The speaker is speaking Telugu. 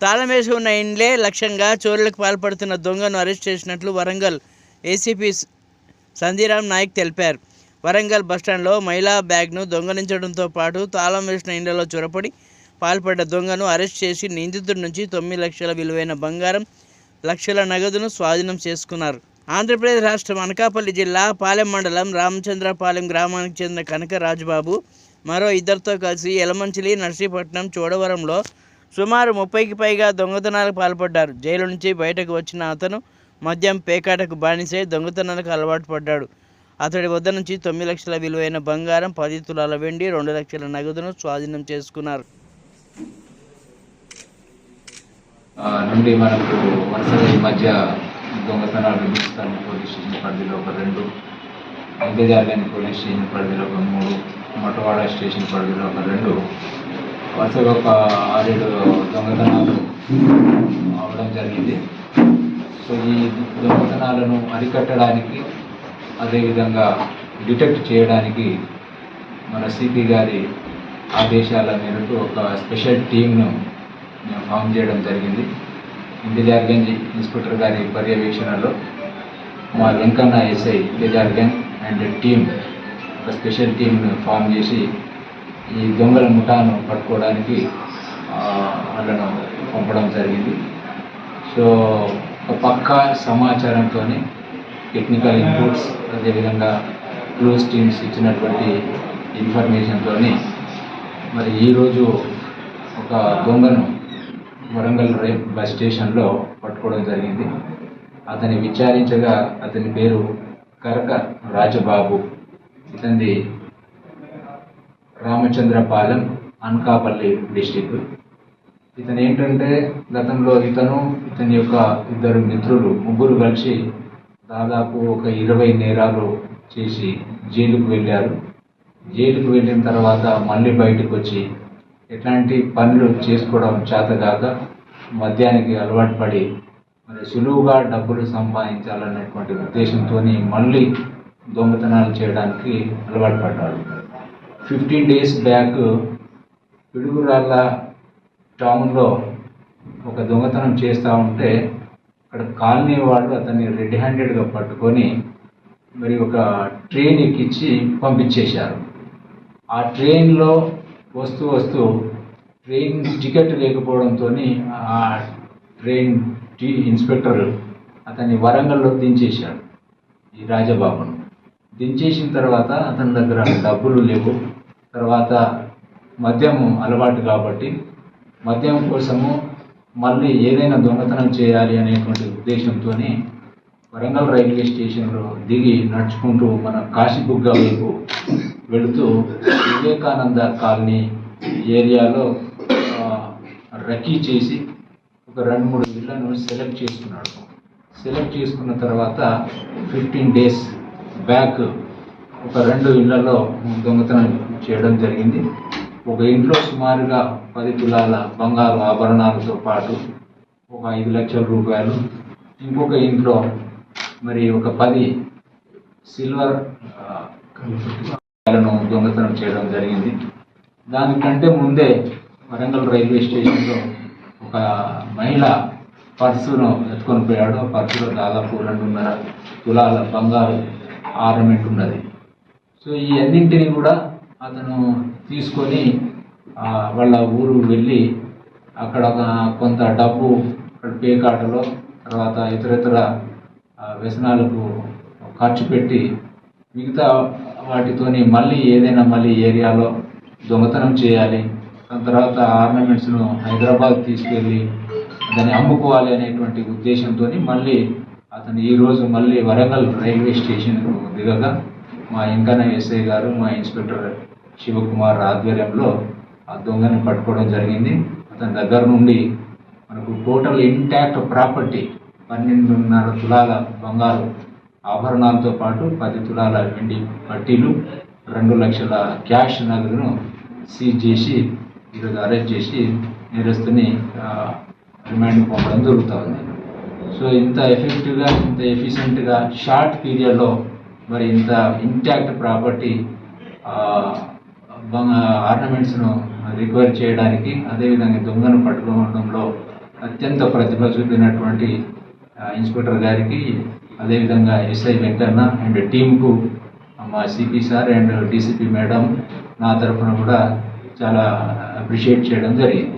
తాళం వేసి ఉన్న ఇండ్లే లక్ష్యంగా చోరులకు పాల్పడుతున్న దొంగను అరెస్ట్ చేసినట్లు వరంగల్ ఏసీపీ సంధీరామ్ నాయక్ తెలిపారు. వరంగల్ బస్టాండ్లో మహిళా బ్యాగ్ను దొంగలించడంతో పాటు తాళం వేసిన ఇండ్లలో చొరపడి పాల్పడ్డ దొంగను అరెస్ట్ చేసి నిందితుడి నుంచి తొమ్మిది లక్షల విలువైన బంగారం లక్షల నగదును స్వాధీనం చేసుకున్నారు. ఆంధ్రప్రదేశ్ రాష్ట్రం అనకాపల్లి జిల్లా పాలెం మండలం రామచంద్రపాలెం గ్రామానికి చెందిన కనక రాజుబాబు మరో ఇద్దరితో కలిసి ఎలమంచిలి నర్సీపట్నం చోడవరంలో సుమారు ముప్పైకి పైగా దొంగతనాలకు పాల్పడ్డారు. జైలు నుంచి బయటకు వచ్చిన అతను మద్యం పేకాటకు బానిసై దొంగతనాలకు అలవాటు పడ్డాడు. అతడి వద్ద నుంచి తొమ్మిది లక్షల విలువైన బంగారం పది తులాల వెండి రెండు లక్షల నగదును స్వాధీనం చేసుకున్నారు. నుండి మనకు వరుసగా ఈ మధ్య దొంగతనాలు హిందుస్థాన్ పోలీస్ స్టేషన్ పరిధిలో ఒక రెండు అంతేజార్గని పోలీస్ స్టేషన్ పరిధిలో ఒక మూడు మొట్టవాడ స్టేషన్ పరిధిలో ఒక రెండు వరుసగా ఒక ఆరేడు దొంగతనాలు అవడం జరిగింది. సో ఈ దొంగతనాలను అరికట్టడానికి అదేవిధంగా డిటెక్ట్ చేయడానికి మన సిపి గారి ఆదేశాల మేరకు ఒక స్పెషల్ టీంను మేము ఫామ్ చేయడం జరిగింది. ఇంటిజార్గంజ్ ఇన్స్పెక్టర్ గారి పర్యవేక్షణలో మా Venkanna SI Intizarganj and team ఒక స్పెషల్ టీంను ఫామ్ చేసి ఈ దొంగల ముఠాను పట్టుకోవడానికి అతను వాళ్ళను పంపడం జరిగింది. సో ఒక పక్క సమాచారంతో టెక్నికల్ ఇన్పుట్స్ అదేవిధంగా క్లోజ్ టీమ్స్ ఇచ్చినటువంటి ఇన్ఫర్మేషన్తో మరి ఈరోజు ఒక దొంగను వరంగల్ రేప్ బస్ స్టేషన్లో పట్టుకోవడం జరిగింది. అతని విచారించగా అతని పేరు కరక రాజబాబు. ఇతనిది రామచంద్రపాలెం అనకాపల్లి డిస్టిక్ ఇతను ఏంటంటే గతంలో ఇతను ఇతని యొక్క ఇద్దరు మిత్రులు ముగ్గురు కలిసి దాదాపు ఒక ఇరవై నేరాలు చేసి జైలుకు వెళ్ళారు. జైలుకు వెళ్ళిన తర్వాత మళ్ళీ బయటకు వచ్చి ఎట్లాంటి పనులు చేసుకోవడం చేతగాక మద్యానికి అలవాటు పడి మరి సులువుగా డబ్బులు సంపాదించాలనేటువంటి ఉద్దేశంతో మళ్ళీ దొంగతనాలు చేయడానికి అలవాటు పడ్డాడు. ఫిఫ్టీన్ డేస్ బ్యాక్ పిడుగురాళ్ళ టౌన్లో ఒక దొంగతనం చేస్తూ ఉంటే అక్కడ కాలనీ వాళ్ళు అతన్ని రెడ్ హ్యాండెడ్గా పట్టుకొని మరి ఒక ట్రైన్ ఎక్కించి పంపించేశారు. ఆ ట్రైన్లో వస్తూ వస్తూ ట్రైన్ టికెట్ లేకపోవడంతో ఆ ట్రైన్ టీ ఇన్స్పెక్టర్ అతన్ని వరంగల్లో దించేశాడు ఈ రాజబాబును. దించేసిన తర్వాత అతని దగ్గర డబ్బులు లేవు. తర్వాత మద్యం అలవాటు కాబట్టి మద్యం కోసము మళ్ళీ ఏదైనా దొంగతనం చేయాలి అనేటువంటి ఉద్దేశంతో వరంగల్ రైల్వే స్టేషన్లో దిగి నడుచుకుంటూ మన కాశీబుగ్గ వైపు వెళుతూ వివేకానంద కాలనీ ఏరియాలో రకీ చేసి ఒక రెండు మూడు ఇళ్ళను సెలెక్ట్ చేసుకున్నాడు. సెలెక్ట్ చేసుకున్న తర్వాత ఫిఫ్టీన్ డేస్ బ్యాక్ ఒక రెండు ఇళ్ళలో దొంగతనం చేయడం జరిగింది. ఒక ఇంట్లో సుమారుగా పది తులాల బంగారు ఆభరణాలతో పాటు ఒక ఐదు లక్షల రూపాయలు ఇంకొక ఇంట్లో మరి ఒక పది సిల్వర్ దొంగతనం చేయడం జరిగింది. దానికంటే ముందే వరంగల్ రైల్వే స్టేషన్లో ఒక మహిళ పర్సును ఎత్తుకొని పోయాడు. ఆ పర్సులో దాదాపు రెండున్నర తులాల బంగారు ఆర్నమెంట్ ఉన్నది. సో ఈ అన్నింటినీ కూడా అతను తీసుకొని వాళ్ళ ఊరు వెళ్ళి అక్కడ ఒక కొంత డబ్బు అక్కడ పేకాటలో తర్వాత ఇతరితర వ్యసనాలకు ఖర్చు పెట్టి మిగతా వాటితోని మళ్ళీ ఏదైనా మళ్ళీ ఏరియాలో దొంగతనం చేయాలి దాని తర్వాత ఆర్నమెంట్స్ను హైదరాబాద్ తీసుకెళ్ళి దాన్ని అమ్ముకోవాలి అనేటువంటి ఉద్దేశంతో మళ్ళీ అతను ఈరోజు మళ్ళీ వరంగల్ రైల్వే స్టేషన్కు దిగగా మా ఇంకన ఎస్ఐ గారు మా ఇన్స్పెక్టర్ శివకుమార్ ఆధ్వర్యంలో ఆ దొంగని పట్టుకోవడం జరిగింది. అతని దగ్గర నుండి మనకు టోటల్ ఇంటాక్ట్ ప్రాపర్టీ పన్నెండున్నర తులాల బంగారు ఆభరణాలతో పాటు పది తులాల వెండి పట్టీలు రెండు లక్షల క్యాష్ నగదును సీజ్ చేసి ఈరోజు అరెస్ట్ చేసి నేరస్తుని రిమాండ్ పంపడం జరుగుతుంది సో ఇంత ఎఫెక్టివ్గా ఇంత ఎఫిషియెంట్గా షార్ట్ పీరియడ్లో మరి ఇంత ఇంటాక్ట్ ప్రాపర్టీ ఆర్నమెంట్స్ను రికవర్ చేయడానికి అదేవిధంగా దొంగను పట్టుకోవడంలో అత్యంత ప్రతిభ చూపినటువంటి ఇన్స్పెక్టర్ గారికి అదేవిధంగా ఎస్ఐ వెంకన్న అండ్ టీంకు మా CP sir and DCP madam నా తరఫున కూడా చాలా అప్రిషియేట్ చేయడం జరిగింది.